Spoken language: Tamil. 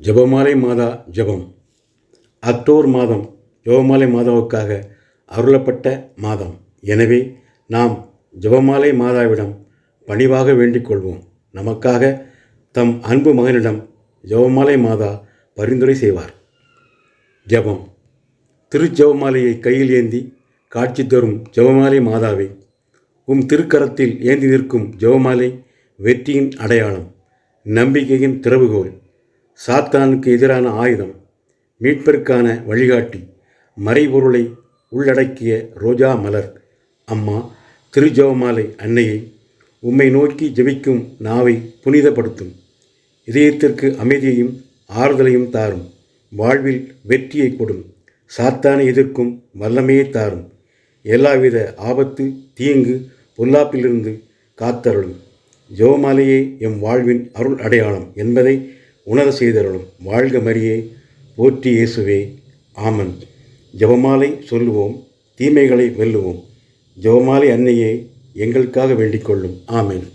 ஜெபமாலை மாதா ஜெபம். அக்டோபர் மாதம் ஜெபமாலை மாதாவுக்காக அருளப்பட்ட மாதம். எனவே நாம் ஜெபமாலை மாதாவிடம் பணிவாக வேண்டிக் கொள்வோம். நமக்காக தம் அன்பு மகனிடம் ஜெபமாலை மாதா பரிந்துரை செய்வார். ஜெபம். திருஜெபமாலையை கையில் ஏந்தி காட்சி தரும் ஜெபமாலை மாதாவே உம் திருக்கரத்தில் ஏந்தி நிற்கும் ஜெபமாலை வெற்றியின் அடையாளம் நம்பிக்கையின் திறவுகோல் சாத்தானுக்கு எதிரான ஆயுதம் மீட்பிற்கான வழிகாட்டி மறைபொருளை உள்ளடக்கிய ரோஜா மலர். அம்மா திருஜவமாலை அன்னையை உம்மை நோக்கி ஜெபிக்கும் நாவை புனிதப்படுத்தும். இதயத்திற்கு அமைதியையும் ஆறுதலையும் தாரும். வாழ்வில் வெற்றியை கொடும். சாத்தானை எதிர்க்கும் வல்லமையை தாரும். எல்லாவித ஆபத்து தீங்கு பொல்லாப்பிலிருந்து காத்தருளும். ஜெவமாலையே எம் வாழ்வின் அருள் அடையாளம் என்பதை உணர செய்தருளும். வாழ்க மரியே போற்றி இயேசுவே. ஆமன். ஜெபமாலை சொல்லுவோம் தீமைகளை வெல்லுவோம். ஜெபமாலை அன்னையே எங்களுக்காக வேண்டிக் கொள்ளும். ஆமேன்.